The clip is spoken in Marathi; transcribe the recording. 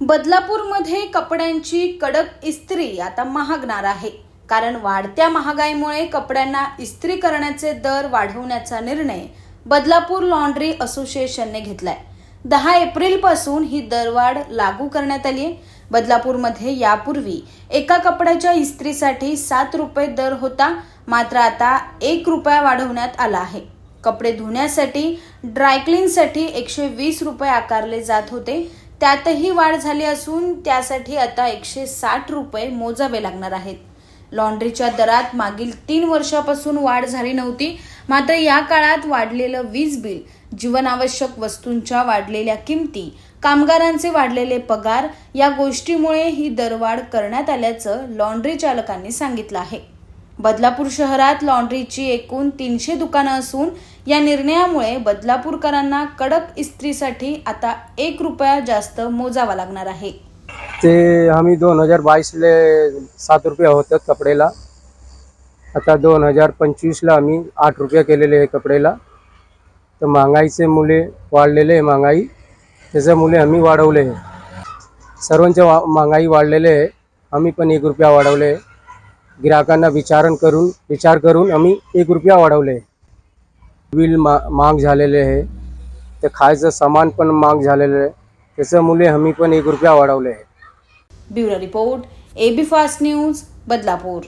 बदलापूरमध्ये कपड्यांची कडक इस्त्री आता महागणार आहे. कारण वाढत्या महागाईमुळे कपड्यांना इस्त्री करण्याचे दर वाढवण्याचा निर्णय बदलापूर लॉन्ड्री असोसिएशनने घेतलाय. दहा एप्रिलपासून ही दरवाढ लागू करण्यात आली आहे बदलापूरमध्ये यापूर्वी एका कपड्याच्या इस्त्रीसाठी सात रुपये दर होता मात्र आता एक रुपया वाढवण्यात आला आहे. कपडे धुण्यासाठी ड्रायक्लीनसाठी एकशे वीस रुपये आकारले जात होते. त्यातही वाढ झाली असून त्यासाठी आता एकशे साठ रुपये मोजावे लागणार आहेत. लॉन्ड्रीच्या दरात मागील तीन वर्षापासून वाढ झाली नव्हती मात्र या काळात वाढलेलं वीज बिल जीवनावश्यक वस्तूंच्या वाढलेल्या किमती कामगारांचे वाढलेले पगार या गोष्टीमुळे ही दरवाढ करण्यात आल्याचं लॉन्ड्री चालकांनी सांगितलं आहे. बदलापूर शहरात लॉन्ड्रीची एकूण तीनशे दुकानं असून या निर्णयामुळे बदलापूरकरांना कडक इस्त्रीसाठी आता एक रुपया जास्त मोजावा लागणार आहे. ते आम्ही दोन हजार बावीसले सात रुपये होतात कपडेला. आता दोन हजार पंचवीसला आम्ही आठ रुपये केलेले आहे कपडेला. तर महागाईचे मुले वाढलेले आहे महागाई. त्याच्यामुळे आम्ही वाढवले आहे. सर्वांच्या वा महागाई वाढलेले आहे. आम्ही पण एक रुपया वाढवले आहे. गिराकांना विचारण करून विचार करून आम्ही एक रुपया वाढवले. बिल मा महाग झालेले आहे. ते खायचं सामान पण महाग झालेलं आहे. त्याच्यामुळे आम्ही पण एक रुपया वाढवले आहे. Bureau report A B fast news Badlapur.